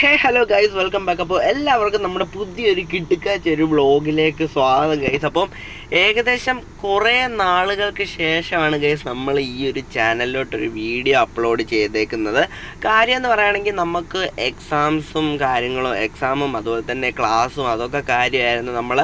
Hey hello guys welcome back അപ്പോൾ എല്ലാവർക്കും നമ്മുടെ പുതിയൊരു കിടുക്കാച്ച ഒരു വ്ളോഗിലേക്ക് സ്വാഗതം ഗൈസ് അപ്പം ഏകദേശം കുറേ നാളുകൾക്ക് ശേഷമാണ് ഗൈസ് നമ്മൾ ഈ ഒരു ചാനലിലോട്ടൊരു വീഡിയോ അപ്ലോഡ് ചെയ്തേക്കുന്നത്. കാര്യം എന്ന് പറയുകയാണെങ്കിൽ നമുക്ക് എക്സാംസും കാര്യങ്ങളും എക്സാമും അതുപോലെ തന്നെ ക്ലാസ്സും അതൊക്കെ കാര്യമായിരുന്നു നമ്മൾ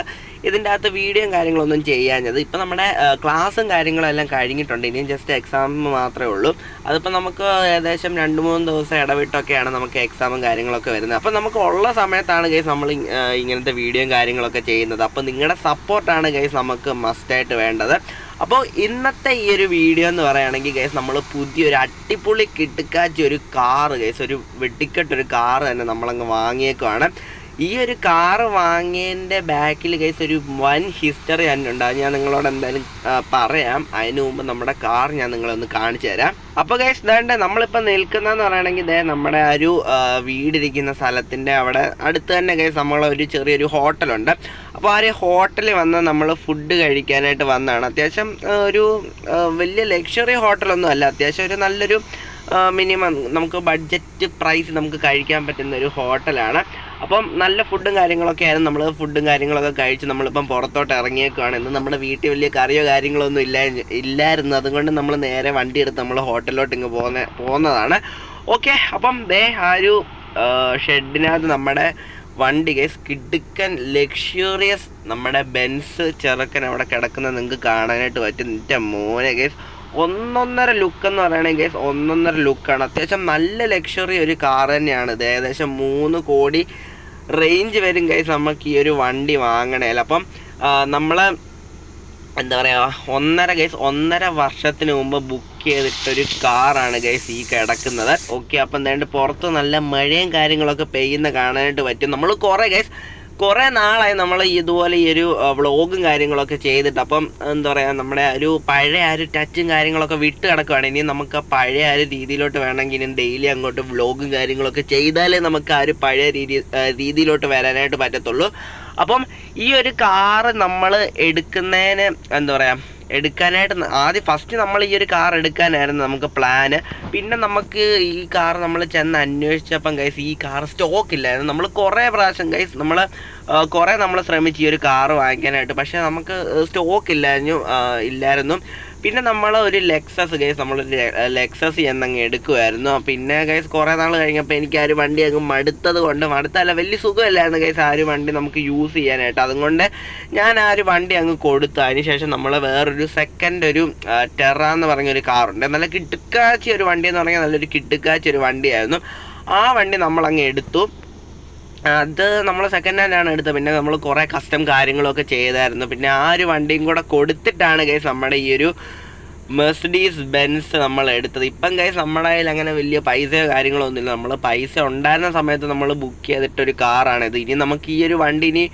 ഇതിന്റെ അകത്ത് വീഡിയോയും കാര്യങ്ങളൊന്നും ചെയ്യാഞ്ഞത്. ഇപ്പം നമ്മുടെ ക്ലാസ്സും കാര്യങ്ങളും എല്ലാം കഴിഞ്ഞിട്ടുണ്ട്. ഇനിയും ജസ്റ്റ് എക്സാം മാത്രമേ ഉള്ളൂ. അതിപ്പോൾ നമുക്ക് ഏകദേശം രണ്ട് മൂന്ന് ദിവസം ഇടവിട്ടൊക്കെയാണ് നമുക്ക് എക്സാമും കാര്യങ്ങളൊക്കെ വരുന്നത്. അപ്പം നമുക്ക് ഉള്ള സമയത്താണ് ഗൈസ് നമ്മൾ ഇങ്ങനത്തെ വീഡിയോയും കാര്യങ്ങളൊക്കെ ചെയ്യുന്നത്. അപ്പോൾ നിങ്ങളുടെ സപ്പോർട്ടാണ് ഗൈസ് നമുക്ക് മസ്റ്റായിട്ട് വേണ്ടത്. അപ്പോൾ ഇന്നത്തെ ഈ ഒരു വീഡിയോ എന്ന് പറയുകയാണെങ്കിൽ ഗൈസ് നമ്മൾ പുതിയൊരു അട്ടിപ്പൊളി കിട്ടുക്കാച്ചി ഒരു കാറ് ഗൈസ് ഒരു വെട്ടിക്കെട്ടൊരു കാറ് തന്നെ നമ്മളങ്ങ് വാങ്ങിയേക്കുവാണ്. ഈ ഒരു കാറ് വാങ്ങിയതിന്റെ ബാക്കിൽ ഗൈസ് ഒരു വൻ ഹിസ്റ്ററി തന്നെ ഉണ്ട്. അത് ഞാൻ നിങ്ങളോട് എന്തായാലും പറയാം. അതിനു മുമ്പ് നമ്മുടെ കാർ ഞാൻ നിങ്ങളൊന്ന് കാണിച്ചു തരാം. അപ്പോൾ ഗൈസ് ഇതാണ്ട് നമ്മളിപ്പോൾ നിൽക്കുന്നതെന്ന് പറയുകയാണെങ്കിൽ ഇതേ നമ്മുടെ ഒരു വീടിരിക്കുന്ന സ്ഥലത്തിന്റെ അവിടെ അടുത്ത് തന്നെ ഗൈസ് നമ്മളൊരു ചെറിയൊരു ഹോട്ടലുണ്ട് അപ്പോൾ ആ ഒരു ഹോട്ടലിൽ വന്ന് നമ്മൾ ഫുഡ് കഴിക്കാനായിട്ട് വന്നതാണ്. അത്യാവശ്യം ഒരു വലിയ ലക്ഷറി ഹോട്ടലൊന്നും അല്ല. അത്യാവശ്യം ഒരു നല്ലൊരു മിനിമം നമുക്ക് ബഡ്ജറ്റ് പ്രൈസ് നമുക്ക് കഴിക്കാൻ പറ്റുന്ന ഒരു ഹോട്ടലാണ് അപ്പം നല്ല ഫുഡും കാര്യങ്ങളൊക്കെ ആയിരുന്നു. നമ്മൾ ഫുഡും കാര്യങ്ങളൊക്കെ കഴിച്ച് നമ്മളിപ്പം പുറത്തോട്ട് ഇറങ്ങിയേക്കുവാണ്. ഇന്ന് നമ്മുടെ വീട്ടിൽ വലിയ കറിയോ കാര്യങ്ങളോ ഒന്നും ഇല്ല ഇല്ലായിരുന്നു. അതുകൊണ്ട് നമ്മൾ നേരെ വണ്ടി എടുത്ത് നമ്മൾ ഹോട്ടലിലോട്ട് ഇങ്ങ് പോകുന്ന പോകുന്നതാണ് ഓക്കെ അപ്പം ദേ ആ ഒരു ഷെഡിനകത്ത് നമ്മുടെ വണ്ടി കേസ് കിടുക്കൻ ലക്ഷറിയസ് നമ്മുടെ ബെൻസ് ചെറുക്കൻ അവിടെ കിടക്കുന്നത് നിങ്ങൾക്ക് കാണാനായിട്ട് പറ്റും. എന്റെ മോനെ ഗൈസ് ഒന്നൊന്നര ലുക്ക് എന്ന് പറയുകയാണെങ്കിൽ ഒന്നൊന്നര ലുക്കാണ് അത്യാവശ്യം നല്ല ലക്ഷറി ഒരു കാർ തന്നെയാണ്. ഇത് ഏകദേശം മൂന്ന് കോടി റേഞ്ച് വരും ഗൈസ് നമുക്ക് ഈ ഒരു വണ്ടി വാങ്ങണേൽ. അപ്പം നമ്മൾ എന്താ പറയുക ഒന്നര ഗൈസ് ഒന്നര വർഷത്തിന് മുമ്പ് ബുക്ക് ചെയ്തിട്ടൊരു കാറാണ് ഗൈസ് ഈ കിടക്കുന്നത്. ഓക്കെ അപ്പം എന്തായാലും പുറത്ത് നല്ല മഴയും കാര്യങ്ങളൊക്കെ പെയ്യുന്ന കാണാനായിട്ട് പറ്റും. നമ്മൾ കുറേ ഗൈസ് കുറേ നാളായി നമ്മൾ ഇതുപോലെ ഈ ഒരു വ്ളോഗും കാര്യങ്ങളൊക്കെ ചെയ്തിട്ട്. അപ്പം എന്താ പറയുക നമ്മുടെ ഒരു പഴയ ആ ഒരു ടച്ചും കാര്യങ്ങളൊക്കെ വിട്ട് കിടക്കുകയാണ് ഇനി നമുക്ക് ആ പഴയ ആ ഒരു രീതിയിലോട്ട് വേണമെങ്കിൽ ഇനി ഡെയിലി അങ്ങോട്ട് വ്ളോഗും കാര്യങ്ങളൊക്കെ ചെയ്താലേ നമുക്ക് ആ ഒരു പഴയ രീതി രീതിയിലോട്ട് വരാനായിട്ട് പറ്റത്തുള്ളൂ. അപ്പം ഈ ഒരു കാറ് നമ്മൾ എടുക്കുന്നതിന് എന്താ പറയുക എടുക്കാനായിട്ട് ആദ്യം ഫസ്റ്റ് നമ്മൾ ഈ ഒരു കാർ എടുക്കാനായിരുന്നു നമുക്ക് പ്ലാന് പിന്നെ നമുക്ക് ഈ കാർ നമ്മൾ ചെന്ന് അന്വേഷിച്ചപ്പം ഗൈസ് ഈ കാർ സ്റ്റോക്ക് ഇല്ലായിരുന്നു. നമ്മൾ കുറേ പ്രാവശ്യം ഗൈസ് നമ്മൾ കുറേ നമ്മൾ ശ്രമിച്ചു ഈ ഒരു കാർ വാങ്ങിക്കാനായിട്ട്. പക്ഷേ നമുക്ക് സ്റ്റോക്ക് ഇല്ലായിരുന്നു ഇല്ലായിരുന്നു. പിന്നെ നമ്മൾ ഒരു ലെക്സസ് ഗൈസ് നമ്മൾ ലെക്സസ് എന്നങ്ങ് എടുക്കുമായിരുന്നു പിന്നെ ഗൈസ് കുറേ നാൾ കഴിഞ്ഞപ്പോൾ എനിക്ക് ആ ഒരു വണ്ടി അങ്ങ് മടുത്തത് കൊണ്ട് മടുത്തല്ല വലിയ സുഖമില്ലായിരുന്നു ഗൈസ് ആ ഒരു വണ്ടി നമുക്ക് യൂസ് ചെയ്യാനായിട്ട്. അതുകൊണ്ട് ഞാൻ ആ ഒരു വണ്ടി അങ്ങ് കൊടുത്തു. അതിനുശേഷം നമ്മൾ വേറൊരു സെക്കൻഡ് ഒരു ടെറ എന്ന് പറഞ്ഞൊരു കാറുണ്ട് നല്ല കിട്ടുക്കാച്ചി ഒരു വണ്ടി എന്ന് പറഞ്ഞാൽ നല്ലൊരു കിട്ടുക്കാച്ചി ഒരു വണ്ടിയായിരുന്നു. ആ വണ്ടി നമ്മളങ്ങ് എടുത്തു. അത് നമ്മൾ സെക്കൻഡ് ഹാൻഡ് ആണ് എടുത്തത്. പിന്നെ നമ്മൾ കുറേ കസ്റ്റം കാര്യങ്ങളൊക്കെ ചെയ്തായിരുന്നു. പിന്നെ ആ ഒരു വണ്ടിയും കൂടെ കൊടുത്തിട്ടാണ് ഗൈസ് നമ്മുടെ ഈ ഒരു മെഴ്സഡീസ് ബെൻസ് നമ്മൾ എടുത്തത്. ഇപ്പം കൈസ് നമ്മുടെ കയ്യിൽ അങ്ങനെ വലിയ പൈസയോ കാര്യങ്ങളോ ഒന്നുമില്ല. നമ്മൾ പൈസ ഉണ്ടായിരുന്ന സമയത്ത് നമ്മൾ ബുക്ക് ചെയ്തിട്ടൊരു കാറാണിത് ഇനി നമുക്ക് ഈ ഒരു വണ്ടി ഇനി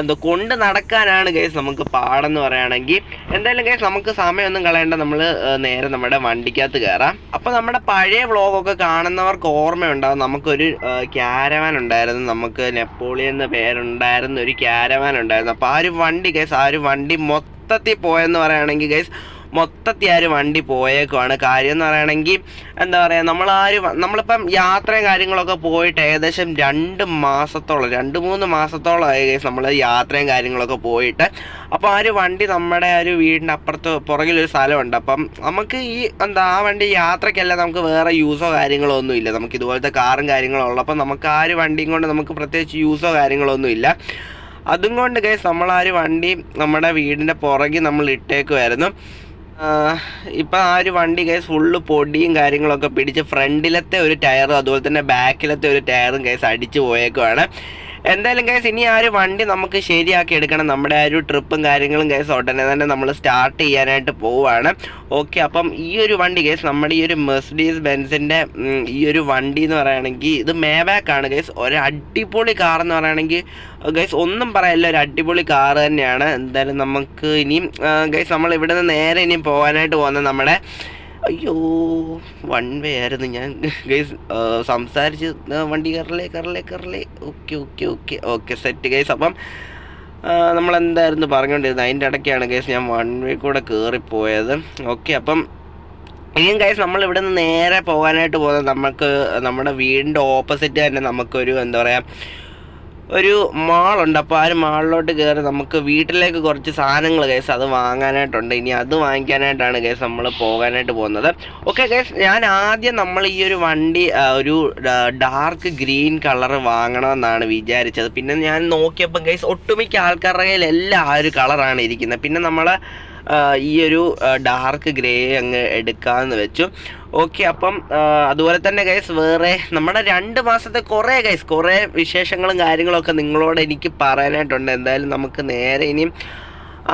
എന്തോ കൊണ്ട് നടക്കാനാണ് കേസ് നമുക്ക് പാടെന്ന് പറയുകയാണെങ്കിൽ എന്തായാലും കേസ് നമുക്ക് സമയമൊന്നും കളയേണ്ട. നമ്മൾ നേരെ നമ്മുടെ വണ്ടിക്കകത്ത് കയറാം അപ്പോൾ നമ്മുടെ പഴയ വ്ളോഗൊക്കെ കാണുന്നവർക്ക് ഓർമ്മയുണ്ടാവും നമുക്കൊരു ക്യാരവാൻ ഉണ്ടായിരുന്നു. നമുക്ക് നെപ്പോളിയൻ എന്ന പേരുണ്ടായിരുന്ന ഒരു ക്യാരവാൻ ഉണ്ടായിരുന്നു. അപ്പോൾ ആ ഒരു വണ്ടി കേസ് ആ ഒരു വണ്ടി മൊത്തത്തിൽ പോയെന്ന് പറയുകയാണെങ്കിൽ ഗൈസ് മൊത്തത്തിൽ ആ ഒരു വണ്ടി പോയേക്കുവാണ്. കാര്യം എന്ന് പറയുകയാണെങ്കിൽ എന്താ പറയുക വ- നമ്മളിപ്പം യാത്രയും കാര്യങ്ങളൊക്കെ പോയിട്ട് ഏകദേശം രണ്ട് മാസത്തോളം രണ്ട് മൂന്ന് മാസത്തോളം ആയി ഗൈസ് നമ്മൾ യാത്രയും കാര്യങ്ങളൊക്കെ പോയിട്ട്. അപ്പോൾ ആ ഒരു വണ്ടി നമ്മുടെ ആ ഒരു വീടിന്റെ അപ്പുറത്ത് പുറകിലൊരു സ്ഥലമുണ്ട്. അപ്പം നമുക്ക് ഈ എന്താ ആ വണ്ടി യാത്രയ്ക്കല്ല നമുക്ക് വേറെ യൂസോ കാര്യങ്ങളോ ഒന്നും ഇല്ല. നമുക്ക് ഇതുപോലത്തെ കാറും കാര്യങ്ങളും ഉള്ളപ്പോൾ നമുക്ക് ആ ഒരു വണ്ടിയും കൊണ്ട് നമുക്ക് പ്രത്യേകിച്ച് യൂസോ കാര്യങ്ങളോ ഒന്നും ഇല്ല. അതും കൊണ്ട് കേസ് നമ്മൾ ആ ഒരു വണ്ടി നമ്മുടെ വീടിന്റെ പുറകിൽ നമ്മൾ ഇട്ടേക്കുമായിരുന്നു ഇപ്പം ആ ഒരു വണ്ടി കേസ് ഫുള്ള് പൊടിയും കാര്യങ്ങളൊക്കെ പിടിച്ച് ഫ്രണ്ടിലത്തെ ഒരു ടയറും അതുപോലെ തന്നെ ബാക്കിലത്തെ ഒരു ടയറും കേസ് അടിച്ചു പോയേക്കുവാണ്. എന്തായാലും ഗൈസ് ഇനി ആ ഒരു വണ്ടി നമുക്ക് ശരിയാക്കി എടുക്കണം. നമ്മുടെ ആ ഒരു ട്രിപ്പും കാര്യങ്ങളും ഗൈസ് ഉടനെ തന്നെ നമ്മൾ സ്റ്റാർട്ട് ചെയ്യാനായിട്ട് പോവുകയാണ് ഓക്കെ അപ്പം ഈ ഒരു വണ്ടി ഗൈസ് നമ്മുടെ ഈ ഒരു മെസ്ഡീസ് ബെൻസിന്റെ ഈ ഒരു വണ്ടി എന്ന് പറയുകയാണെങ്കിൽ ഇത് മേബാക്ക് ആണ് ഗൈസ് ഒരു അടിപൊളി കാർ എന്ന് പറയുകയാണെങ്കിൽ ഗൈസ് ഒന്നും പറയല്ല ഒരു അടിപൊളി കാർ തന്നെയാണ്. എന്തായാലും നമുക്ക് ഇനിയും ഗൈസ് നമ്മൾ ഇവിടെ നിന്ന് നേരെ ഇനിയും പോകാനായിട്ട് പോകുന്നത് നമ്മുടെ അയ്യോ വൺ വേ ആയിരുന്നു ഞാൻ. ഗൈസ് സംസാരിച്ച് വണ്ടി കയറലേ കയറലേ കയറലേ okay okay okay okay set guys അപ്പം നമ്മളെന്തായിരുന്നു പറഞ്ഞുകൊണ്ടിരുന്നത്? അതിന്റെ ഇടയ്ക്കാണ് ഗൈസ് ഞാൻ വൺ വേ കൂടെ കയറിപ്പോയത് ഓക്കെ അപ്പം ഇനിയും ഗൈസ് നമ്മൾ ഇവിടെ നിന്ന് നേരെ പോകാനായിട്ട് പോകുന്നത് നമുക്ക് നമ്മുടെ വീടിന്റെ ഓപ്പോസിറ്റ് തന്നെ നമുക്കൊരു എന്താ പറയുക ഒരു മാളുണ്ട്. അപ്പോൾ ആ ഒരു മാളിലോട്ട് കയറി നമുക്ക് വീട്ടിലേക്ക് കുറച്ച് സാധനങ്ങൾ കേസ് അത് വാങ്ങാനായിട്ടുണ്ട്. ഇനി അത് വാങ്ങിക്കാനായിട്ടാണ് കേസ് നമ്മൾ പോകാനായിട്ട് പോകുന്നത്. ഓക്കെ കേസ് ഞാൻ ആദ്യം നമ്മൾ ഈ ഒരു വണ്ടി ഒരു ഡാർക്ക് ഗ്രീൻ കളർ വാങ്ങണമെന്നാണ് വിചാരിച്ചത്. പിന്നെ ഞാൻ നോക്കിയപ്പോൾ കേസ് ഒട്ടുമിക്ക ആൾക്കാരുടെ കയ്യിൽ എല്ലാം ആ ഒരു കളറാണ് ഇരിക്കുന്നത്. പിന്നെ നമ്മൾ ഈ ഒരു ഡാർക്ക് ഗ്രേ അങ്ങ് എടുക്കാമെന്ന് വെച്ചു. ഓക്കെ അപ്പം അതുപോലെ തന്നെ ഗൈസ് വേറെ നമ്മുടെ രണ്ട് മാസത്തെ കുറേ ഗൈസ് കുറേ വിശേഷങ്ങളും കാര്യങ്ങളൊക്കെ നിങ്ങളോട് എനിക്ക് പറയാനായിട്ടുണ്ട്. എന്തായാലും നമുക്ക് നേരെ ഇനിയും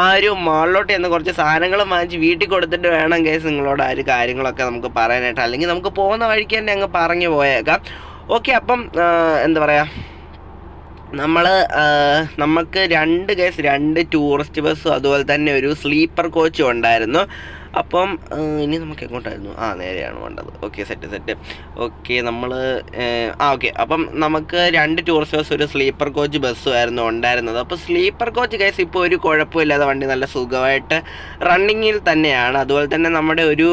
ആ ഒരു മാളിലോട്ട് ചെന്ന് കുറച്ച് സാധനങ്ങൾ വാങ്ങിച്ച് വീട്ടിൽ കൊടുത്തിട്ട് വേണം ഗൈസ് നിങ്ങളോട് ആ ഒരു കാര്യങ്ങളൊക്കെ നമുക്ക് പറയാനായിട്ട്. അല്ലെങ്കിൽ നമുക്ക് പോകുന്ന വഴിക്ക് തന്നെ അങ്ങ് പറഞ്ഞു പോയേക്കാം. ഓക്കെ അപ്പം എന്താ പറയുക നമ്മൾ നമുക്ക് രണ്ട് കേസ് രണ്ട് ടൂറിസ്റ്റ് ബസ്സും അതുപോലെ തന്നെ ഒരു സ്ലീപ്പർ കോച്ചും ഉണ്ടായിരുന്നു. അപ്പം ഇനി നമുക്ക് എങ്ങോട്ടായിരുന്നു? ആ നേരെയാണ് വേണ്ടത്. Okay set set. ഓക്കെ നമ്മൾ ആ ഓക്കെ. അപ്പം നമുക്ക് രണ്ട് ടൂറിസ്റ്റ് ബസ് ഒരു സ്ലീപ്പർ കോച്ച് ബസ്സും ആയിരുന്നു ഉണ്ടായിരുന്നത്. അപ്പോൾ സ്ലീപ്പർ കോച്ച് കേസ് ഇപ്പോൾ ഒരു കുഴപ്പമില്ലാതെ വണ്ടി നല്ല സുഖമായിട്ട് റണ്ണിങ്ങിൽ തന്നെയാണ്. അതുപോലെ തന്നെ നമ്മുടെ ഒരു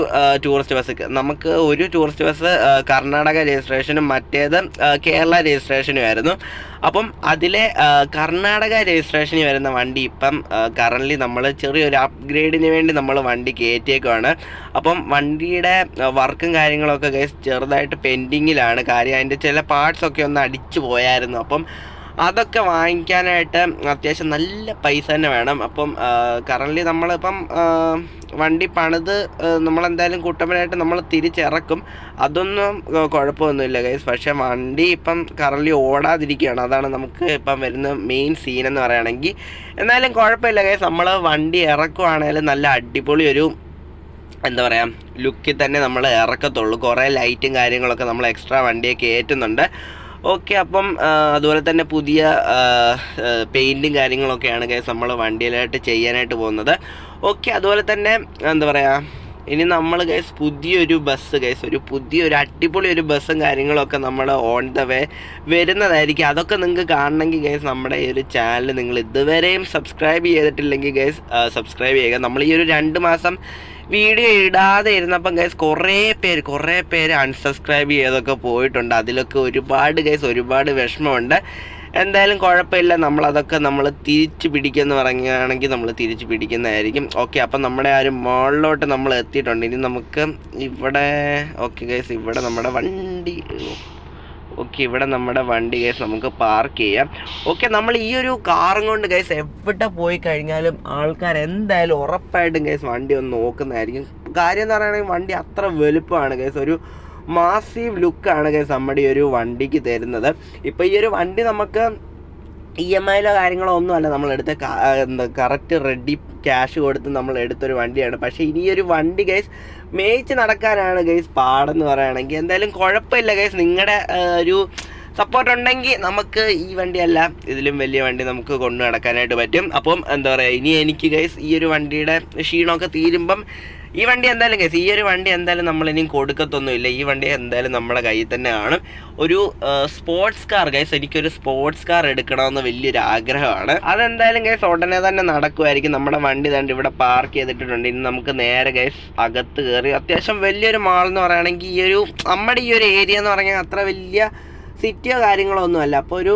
ടൂറിസ്റ്റ് ബസ് നമുക്ക് ഒരു ടൂറിസ്റ്റ് ബസ് കർണാടക രജിസ്ട്രേഷനും മറ്റേത് കേരള രജിസ്ട്രേഷനും ആയിരുന്നു അപ്പം അതിലെ കർണാടക രജിസ്ട്രേഷനിൽ വരുന്ന വണ്ടി ഇപ്പം കറന്റ്ലി നമ്മൾ ചെറിയൊരു അപ്ഗ്രേഡിന് വേണ്ടി നമ്മൾ വണ്ടി കയറ്റിയേക്കുവാണ് അപ്പം വണ്ടിയുടെ വർക്കും കാര്യങ്ങളൊക്കെ ഗൈസ് ചെറുതായിട്ട് പെൻഡിങ്ങിലാണ് കാര്യം അതിന്റെ ചില പാർട്സൊക്കെ ഒന്ന് അടിച്ചു പോയായിരുന്നു. അപ്പം അതൊക്കെ വാങ്ങിക്കാനായിട്ട് അത്യാവശ്യം നല്ല പൈസ തന്നെ വേണം. അപ്പം കറന്റ്ലി നമ്മളിപ്പം വണ്ടി പണിത് നമ്മളെന്തായാലും കൂട്ടമ്പനായിട്ട് നമ്മൾ തിരിച്ചിറക്കും. അതൊന്നും കുഴപ്പമൊന്നുമില്ല ഗൈസ് പക്ഷേ വണ്ടി ഇപ്പം കറന്റ്ലി ഓടാതിരിക്കുകയാണ്. അതാണ് നമുക്ക് ഇപ്പം വരുന്ന മെയിൻ സീൻ എന്ന് പറയുകയാണെങ്കിൽ. എന്നാലും കുഴപ്പമില്ല ഗൈസ് നമ്മൾ വണ്ടി ഇറക്കുവാണെങ്കിൽ നല്ല അടിപൊളി ഒരു എന്താ പറയുക ലുക്കിൽ തന്നെ നമ്മൾ ഇറക്കത്തുള്ളൂ. കുറേ ലൈറ്റും കാര്യങ്ങളൊക്കെ നമ്മൾ എക്സ്ട്രാ വണ്ടിയൊക്കെ ഏറ്റുന്നുണ്ട്. ഓക്കെ അപ്പം അതുപോലെ തന്നെ പുതിയ പെയിന്റും കാര്യങ്ങളൊക്കെയാണ് കേസ് നമ്മൾ വണ്ടിയിലായിട്ട് ചെയ്യാനായിട്ട് പോകുന്നത്. ഓക്കെ അതുപോലെ തന്നെ എന്താ പറയുക ഇനി നമ്മൾ ഗൈസ് പുതിയൊരു ബസ് ഗൈസ് ഒരു പുതിയൊരു അടിപൊളി ഒരു ബസ്സും കാര്യങ്ങളൊക്കെ നമ്മൾ ഓൺ ദ വേ വരുന്നതായിരിക്കും. അതൊക്കെ നിങ്ങൾക്ക് കാണണമെങ്കിൽ ഗൈസ് നമ്മുടെ ഈ ഒരു ചാനൽ നിങ്ങൾ ഇതുവരെയും സബ്സ്ക്രൈബ് ചെയ്തിട്ടില്ലെങ്കിൽ ഗൈസ് സബ്സ്ക്രൈബ് ചെയ്യുക. നമ്മൾ ഈ ഒരു രണ്ട് മാസം വീഡിയോ ഇടാതെ ഇരുന്നപ്പം ഗൈസ് കുറേ പേര് കുറേ പേര് അൺസബ്സ്ക്രൈബ് ചെയ്തൊക്കെ പോയിട്ടുണ്ട്. അതിലൊക്കെ ഒരുപാട് ഗൈസ് ഒരുപാട് വിഷമമുണ്ട്. എന്തായാലും കുഴപ്പമില്ല. നമ്മളതൊക്കെ നമ്മൾ തിരിച്ചു പിടിക്കുമെന്ന് പറയുകയാണെങ്കിൽ നമ്മൾ തിരിച്ചു പിടിക്കുന്നതായിരിക്കും. ഓക്കെ അപ്പം നമ്മുടെ ആ ഒരു മോളിലോട്ട് നമ്മൾ എത്തിയിട്ടുണ്ട് ഇനി നമുക്ക് ഇവിടെ ഓക്കെ ഗൈസ് ഇവിടെ നമ്മുടെ വണ്ടി ഓക്കെ ഇവിടെ നമ്മുടെ വണ്ടി ഗൈസ് നമുക്ക് പാർക്ക് ചെയ്യാം. ഓക്കെ നമ്മൾ ഈ ഒരു കാറും കൊണ്ട് ഗൈസ് എവിടെ പോയി കഴിഞ്ഞാലും ആൾക്കാർ എന്തായാലും ഉറപ്പായിട്ടും ഗൈസ് വണ്ടി ഒന്ന് നോക്കുന്നതായിരിക്കും. കാര്യം എന്ന് പറയുകയാണെങ്കിൽ വണ്ടി അത്ര വലുപ്പമാണ് ഗൈസ് ഒരു മാസീവ് ലുക്കാണ് ഗൈസ് നമ്മുടെ ഈ ഒരു വണ്ടിക്ക് തരുന്നത്. ഇപ്പോൾ ഈ ഒരു വണ്ടി നമുക്ക് ഇ എം ഐയിലോ കാര്യങ്ങളോ ഒന്നും അല്ല നമ്മൾ എടുത്ത കാ- എന്താ കറക്റ്റ് റെഡി ക്യാഷ് കൊടുത്ത് നമ്മൾ എടുത്തൊരു വണ്ടിയാണ്. പക്ഷേ ഇനിയൊരു വണ്ടി ഗൈസ് മേയിച്ച് നടക്കാനാണ് ഗൈസ് പാടെന്ന് പറയുകയാണെങ്കിൽ. എന്തായാലും കുഴപ്പമില്ല ഗൈസ് നിങ്ങളുടെ ഒരു സപ്പോർട്ട് ഉണ്ടെങ്കിൽ നമുക്ക് ഈ വണ്ടിയല്ല ഇതിലും വലിയ വണ്ടി നമുക്ക് കൊണ്ടു നടക്കാനായിട്ട് പറ്റും. അപ്പം എന്താ പറയുക ഇനി എനിക്ക് ഗൈസ് ഈ ഒരു വണ്ടിയുടെ ക്ഷീണമൊക്കെ തീരുമ്പം ഈ വണ്ടി എന്തായാലും കേസ് ഈ ഒരു വണ്ടി എന്തായാലും നമ്മൾ ഇനിയും കൊടുക്കത്തൊന്നുമില്ല. ഈ വണ്ടി എന്തായാലും നമ്മുടെ കയ്യിൽ തന്നെ കാണും ഒരു സ്പോർട്സ് കാർ ഗൈസ് എനിക്കൊരു സ്പോർട്സ് കാർ എടുക്കണമെന്ന് വലിയൊരു ആഗ്രഹമാണ്. അതെന്തായാലും ഗൈസ് ഉടനെ തന്നെ നടക്കുമായിരിക്കും. നമ്മുടെ വണ്ടി തന്നെ ഇവിടെ പാർക്ക് ചെയ്തിട്ടുണ്ട് ഇനി നമുക്ക് നേരെ ഗൈസ് അകത്ത് കയറി അത്യാവശ്യം വലിയൊരു മാൾ എന്ന് പറയുകയാണെങ്കിൽ ഈ ഒരു നമ്മുടെ ഈ ഒരു ഏരിയ എന്ന് പറഞ്ഞാൽ അത്ര വലിയ സിറ്റിയോ കാര്യങ്ങളോ ഒന്നുമല്ല. അപ്പോൾ ഒരു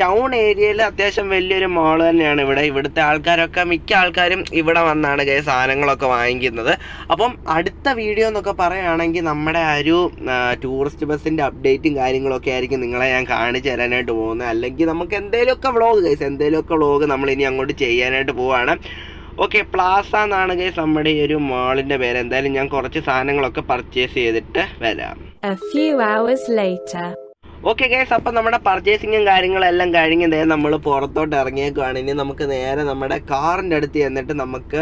ടൗൺ ഏരിയയിൽ അത്യാവശ്യം വലിയൊരു മാൾ തന്നെയാണ് ഇവിടെ. ഇവിടുത്തെ ആൾക്കാരൊക്കെ മിക്ക ആൾക്കാരും ഇവിടെ വന്നാണ് കൈ സാധനങ്ങളൊക്കെ വാങ്ങിക്കുന്നത്. അപ്പം അടുത്ത വീഡിയോ എന്നൊക്കെ പറയുകയാണെങ്കിൽ നമ്മുടെ ആ ഒരു ടൂറിസ്റ്റ് ബസ്സിന്റെ അപ്ഡേറ്റും കാര്യങ്ങളൊക്കെ ആയിരിക്കും നിങ്ങളെ ഞാൻ കാണിച്ചു തരാനായിട്ട് പോകുന്നത്. അല്ലെങ്കിൽ നമുക്ക് എന്തെങ്കിലുമൊക്കെ വ്ളോഗ് കൈസ് എന്തെങ്കിലുമൊക്കെ വ്ളോഗ് നമ്മൾ ഇനി അങ്ങോട്ട് ചെയ്യാനായിട്ട് പോവാണ്. ഓക്കെ പ്ലാസ എന്നാണ് ഗൈസ് നമ്മുടെ ഈ ഒരു മാളിന്റെ പേര്. എന്തായാലും ഞാൻ കുറച്ച് സാധനങ്ങളൊക്കെ പർച്ചേസ് ചെയ്തിട്ട് വരാം. A few hours later. Okay guys അപ്പം നമ്മുടെ പർച്ചേസിങ്ങും കാര്യങ്ങളെല്ലാം കഴിഞ്ഞ് ദേ നമ്മൾ പുറത്തോട്ട് ഇറങ്ങിയേക്കുവാണ്. ഇനി നമുക്ക് നേരെ നമ്മുടെ കാറിന്റെ അടുത്ത് ചെന്നിട്ട് നമുക്ക്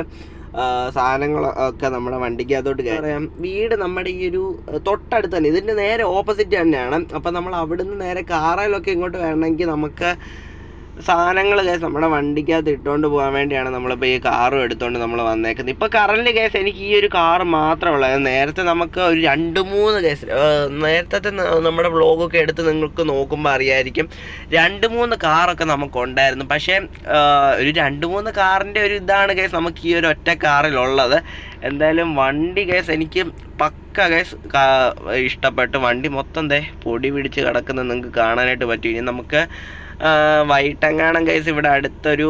സാധനങ്ങളൊക്കെ നമ്മുടെ വണ്ടിക്ക് അതോട്ട് പറയാം. വീട് നമ്മുടെ ഈ ഒരു തൊട്ടടുത്ത് തന്നെ ഇതിന്റെ നേരെ ഓപ്പോസിറ്റ് തന്നെയാണ് അപ്പം നമ്മൾ അവിടുന്ന് നേരെ കാറിലൊക്കെ ഇങ്ങോട്ട് വരണമെങ്കിൽ നമുക്ക് സാധനങ്ങൾ കേസ് നമ്മുടെ വണ്ടിക്കകത്ത് ഇട്ടുകൊണ്ട് പോകാൻ വേണ്ടിയാണ് നമ്മളിപ്പോൾ ഈ കാറും എടുത്തുകൊണ്ട് നമ്മൾ വന്നേക്കുന്നത്. ഇപ്പോൾ കറന്റ് കേസ് എനിക്ക് ഈ ഒരു കാറ് മാത്രമേ ഉള്ളൂ. നേരത്തെ നമുക്ക് ഒരു രണ്ട് മൂന്ന് കേസ് നേരത്തെ നമ്മുടെ വ്ളോഗൊക്കെ എടുത്ത് നിങ്ങൾക്ക് നോക്കുമ്പോൾ അറിയായിരിക്കും. രണ്ട് മൂന്ന് കാറൊക്കെ നമുക്കുണ്ടായിരുന്നു. പക്ഷേ ഒരു രണ്ട് മൂന്ന് കാറിന്റെ ഒരു ഇതാണ് കേസ് നമുക്ക് ഈ ഒരു ഒറ്റ കാറിലുള്ളത്. എന്തായാലും വണ്ടി കേസ് എനിക്ക് പക്ക കേസ് ഇഷ്ടപ്പെട്ട്. വണ്ടി മൊത്തം ദേ പൊടി പിടിച്ച് കിടക്കുന്നത് നിങ്ങൾക്ക് കാണാനായിട്ട് പറ്റും. ഇനി നമുക്ക് വൈകിട്ടെങ്ങാണം കേസ് ഇവിടെ അടുത്തൊരു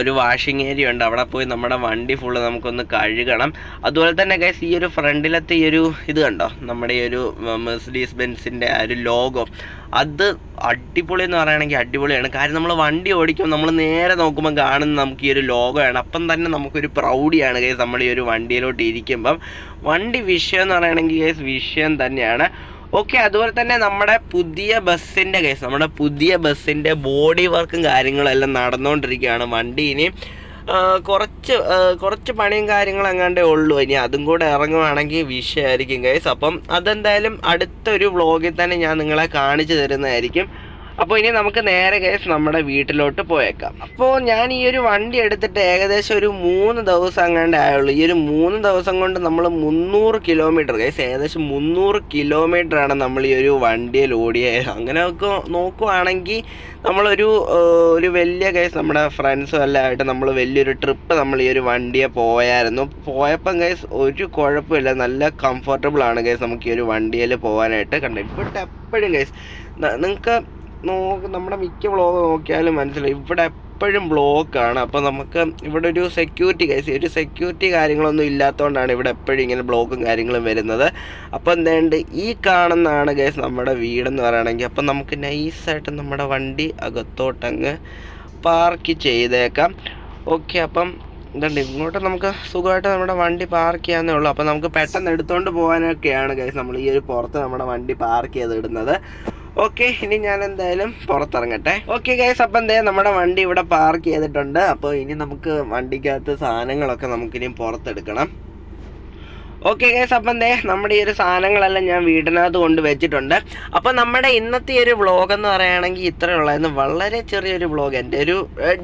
ഒരു വാഷിംഗ് ഏരിയ ഉണ്ട്. അവിടെ പോയി നമ്മുടെ വണ്ടി ഫുൾ നമുക്കൊന്ന് കഴുകണം. അതുപോലെ തന്നെ ഗൈസ് ഈ ഒരു ഫ്രണ്ടിലത്തെ ഈ ഒരു ഇത് കണ്ടോ? നമ്മുടെ ഈ ഒരു മെഴ്സിഡീസ് ബെൻസിന്റെ ആ ഒരു ലോഗോ അത് അടിപൊളി എന്ന് പറയുകയാണെങ്കിൽ അടിപൊളിയാണ്. കാര്യം നമ്മൾ വണ്ടി ഓടിക്കുമ്പോൾ നമ്മൾ നേരെ നോക്കുമ്പോൾ കാണുന്ന നമുക്ക് ഈ ഒരു ലോഗോയാണ് അപ്പം തന്നെ നമുക്കൊരു പ്രൗഡിയാണ് ഗൈസ് നമ്മൾ ഈ ഒരു വണ്ടിയിലോട്ട് ഇരിക്കുമ്പം. വണ്ടി വിഷയം എന്ന് പറയുകയാണെങ്കിൽ ഗൈസ് വിഷയം തന്നെയാണ്. ഓക്കെ അതുപോലെ തന്നെ നമ്മുടെ പുതിയ ബസ്സിന്റെ കേസ് നമ്മുടെ പുതിയ ബസ്സിന്റെ ബോഡി വർക്കും കാര്യങ്ങളെല്ലാം നടന്നുകൊണ്ടിരിക്കുകയാണ് വണ്ടി ഇനി. കുറച്ച് കുറച്ച് പണിയും കാര്യങ്ങളും എങ്ങാണ്ടേ ഉള്ളൂ. ഇനി അതും കൂടെ ഇറങ്ങുവാണെങ്കിൽ വിഷയമായിരിക്കും ഗൈസ് അപ്പം അതെന്തായാലും അടുത്തൊരു വ്ളോഗിൽ തന്നെ ഞാൻ നിങ്ങളെ കാണിച്ചു തരുന്നതായിരിക്കും. അപ്പോൾ ഇനി നമുക്ക് നേരെ കേസ് നമ്മുടെ വീട്ടിലോട്ട് പോയേക്കാം. അപ്പോൾ ഞാൻ ഈ ഒരു വണ്ടി എടുത്തിട്ട് ഏകദേശം ഒരു മൂന്ന് ദിവസം അങ്ങനെ ആയുള്ളൂ. ഈ ഒരു മൂന്ന് ദിവസം കൊണ്ട് നമ്മൾ മുന്നൂറ് കിലോമീറ്റർ കേസ് ഏകദേശം മുന്നൂറ് ആണ് നമ്മൾ ഈ ഒരു വണ്ടിയിൽ ഓടിയത് അങ്ങനെയൊക്കെ നോക്കുവാണെങ്കിൽ നമ്മളൊരു ഒരു വലിയ കേസ് നമ്മുടെ ഫ്രണ്ട്സും എല്ലാം ആയിട്ട് നമ്മൾ വലിയൊരു ട്രിപ്പ് നമ്മൾ ഈ ഒരു വണ്ടിയെ പോയായിരുന്നു. പോയപ്പം കേസ് ഒരു കുഴപ്പമില്ല. നല്ല കംഫർട്ടബിൾ ആണ് കേസ് നമുക്ക് ഈ ഒരു വണ്ടിയിൽ പോകാനായിട്ട് കണ്ടു ഇപ്പോൾ എപ്പോഴും കേസ് നിങ്ങൾക്ക് നോക്ക് നമ്മുടെ മിക്ക വ്ളോഗ് നോക്കിയാലും മനസ്സിലായി. ഇവിടെ എപ്പോഴും ബ്ലോക്കാണ് അപ്പോൾ നമുക്ക് ഇവിടെ ഒരു സെക്യൂരിറ്റി കേസ് ഒരു സെക്യൂരിറ്റി കാര്യങ്ങളൊന്നും ഇല്ലാത്തതുകൊണ്ടാണ് ഇവിടെ എപ്പോഴും ഇങ്ങനെ ബ്ലോക്കും കാര്യങ്ങളും വരുന്നത്. അപ്പോൾ എന്തേണ്ട്? ഈ കാണുന്നതാണ് കേസ് നമ്മുടെ വീടെന്ന് പറയുകയാണെങ്കിൽ അപ്പം നമുക്ക് നൈസായിട്ട് നമ്മുടെ വണ്ടി അകത്തോട്ടങ്ങ് പാർക്ക് ചെയ്തേക്കാം. ഓക്കെ അപ്പം ഇതുണ്ട് ഇങ്ങോട്ട് നമുക്ക് സുഖമായിട്ട് നമ്മുടെ വണ്ടി പാർക്ക് ചെയ്യാന്നേ ഉള്ളൂ. അപ്പോൾ നമുക്ക് പെട്ടെന്ന് എടുത്തുകൊണ്ട് പോകാനൊക്കെയാണ് കേസ് നമ്മൾ ഈ ഒരു പുറത്ത് നമ്മുടെ വണ്ടി പാർക്ക് ചെയ്ത് ഇടുന്നത്. ഓക്കെ ഇനി ഞാൻ എന്തായാലും പുറത്തിറങ്ങട്ടെ. ഓക്കെ ഗൈസ് അപ്പം എന്തായാലും നമ്മുടെ വണ്ടി ഇവിടെ പാർക്ക് ചെയ്തിട്ടുണ്ട്. അപ്പോൾ ഇനി നമുക്ക് വണ്ടിക്കകത്ത് സാധനങ്ങളൊക്കെ നമുക്കിനി പുറത്തെടുക്കണം. ഓക്കെ ഗൈസ് അപ്പം ദേ നമ്മുടെ ഈ ഒരു സാധനങ്ങളെല്ലാം ഞാൻ വീടിനകത്ത് കൊണ്ട് വെച്ചിട്ടുണ്ട്. അപ്പം നമ്മുടെ ഇന്നത്തെ ഒരു വ്ളോഗ് എന്ന് പറയുകയാണെങ്കിൽ ഇത്രയേ ഉള്ളായിരുന്നു വളരെ ചെറിയൊരു വ്ളോഗ് എന്റെ ഒരു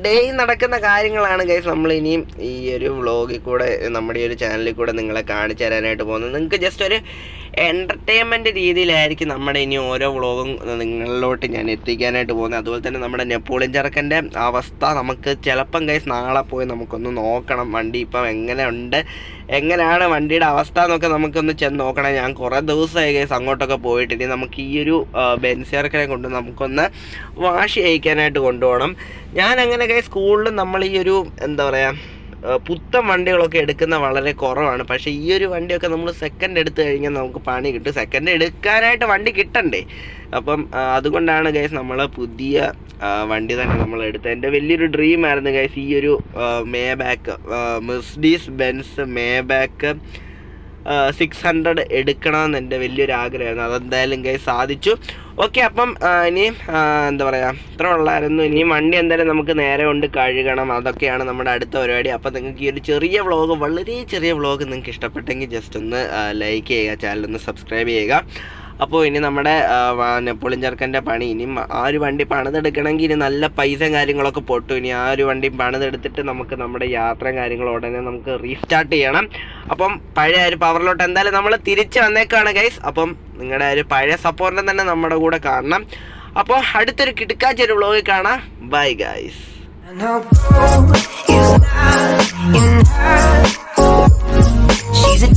ഡേ നടക്കുന്ന കാര്യങ്ങളാണ് ഗൈസ് നമ്മൾ ഇനിയും ഈ ഒരു വ്ളോഗിൽ കൂടെ നമ്മുടെ ഈ ഒരു ചാനലിൽ കൂടെ നിങ്ങളെ കാണിച്ചു തരാനായിട്ട് പോകുന്നത്. നിങ്ങൾക്ക് ജസ്റ്റ് ഒരു എന്റർടൈൻമെന്റ് രീതിയിലായിരിക്കും നമ്മുടെ ഇനി ഓരോ വ്ളോഗും നിങ്ങളിലോട്ട് ഞാൻ എത്തിക്കാനായിട്ട് പോകുന്നത്. അതുപോലെ തന്നെ നമ്മുടെ നെപ്പോളിയൻ ചെറുക്കന്റെ അവസ്ഥ നമുക്ക് ചിലപ്പം കൈസ് നാളെ പോയി നമുക്കൊന്ന് നോക്കണം. വണ്ടി ഇപ്പം എങ്ങനെ ഉണ്ട് എങ്ങനെയാണ് വണ്ടിയുടെ അവസ്ഥ എന്നൊക്കെ നമുക്കൊന്ന് ചെന്ന് നോക്കണം. ഞാൻ കുറേ ദിവസമായി കേസ് അങ്ങോട്ടൊക്കെ പോയിട്ട് നമുക്ക് ഈ ഒരു ബെൻസ് ചെറുക്കനെ കൊണ്ട് നമുക്കൊന്ന് വാഷ് ചെയ്യിക്കാനായിട്ട് കൊണ്ടുപോകണം. ഞാൻ അങ്ങനെ ഗൈസ് സ്കൂളിൽ നമ്മൾ ഈ ഒരു എന്താ പറയുക പുത്തൻ വണ്ടികളൊക്കെ എടുക്കുന്ന വളരെ കുറവാണ്. പക്ഷേ ഈ ഒരു വണ്ടിയൊക്കെ നമ്മൾ സെക്കൻഡ് എടുത്തു കഴിഞ്ഞാൽ നമുക്ക് പണി കിട്ടും. സെക്കൻഡ് എടുക്കാനായിട്ട് വണ്ടി കിട്ടണ്ടേ? അപ്പം അതുകൊണ്ടാണ് ഗൈസ് നമ്മൾ പുതിയ വണ്ടി തന്നെ നമ്മൾ എടുത്തത്. എന്റെ വലിയൊരു ഡ്രീമായിരുന്നു ഗൈസ് ഈ ഒരു Maybach Mercedes Benz Maybach six hundred എടുക്കണമെന്ന് എന്റെ വലിയൊരു ആഗ്രഹമായിരുന്നു അതെന്തായാലും കൈ സാധിച്ചു. ഓക്കെ അപ്പം ഇനിയും ഇനി എന്താ പറയുക ഇത്ര ഉള്ളായിരുന്നു. ഇനിയും വണ്ടി എന്തായാലും നമുക്ക് നേരെ കൊണ്ട് കഴുകണം. അതൊക്കെയാണ് നമ്മുടെ അടുത്ത പരിപാടി. അപ്പം നിങ്ങൾക്ക് ഈ ഒരു ചെറിയ വ്ളോഗ് വളരെ ചെറിയ വ്ളോഗ് നിങ്ങൾക്ക് ഇഷ്ടപ്പെട്ടെങ്കിൽ ജസ്റ്റ് ഒന്ന് ലൈക്ക് ചെയ്യുക ചാനൽ ഒന്ന് സബ്സ്ക്രൈബ് ചെയ്യുക. അപ്പോൾ ഇനി നമ്മുടെ ചെറുക്കന്റെ പണി. ഇനി ആ ഒരു വണ്ടി പണിതെടുക്കണമെങ്കിൽ ഇനി നല്ല പൈസയും കാര്യങ്ങളൊക്കെ പൊട്ടു. ഇനി ആ ഒരു വണ്ടി പണിതെടുത്തിട്ട് നമുക്ക് നമ്മുടെ യാത്രയും കാര്യങ്ങളും ഉടനെ നമുക്ക് റീസ്റ്റാർട്ട് ചെയ്യണം. അപ്പം പഴയ ഒരു പവറിലോട്ട് എന്തായാലും നമ്മൾ തിരിച്ച് വന്നേക്കാണ് ഗൈസ് അപ്പം നിങ്ങളുടെ ഒരു പഴയ സപ്പോർട്ടിനെ തന്നെ നമ്മുടെ കൂടെ കാണണം. അപ്പോൾ അടുത്തൊരു കിടക്കാച്ചൊരു വ്ളോഗിൽ കാണാം. Bye guys. She's a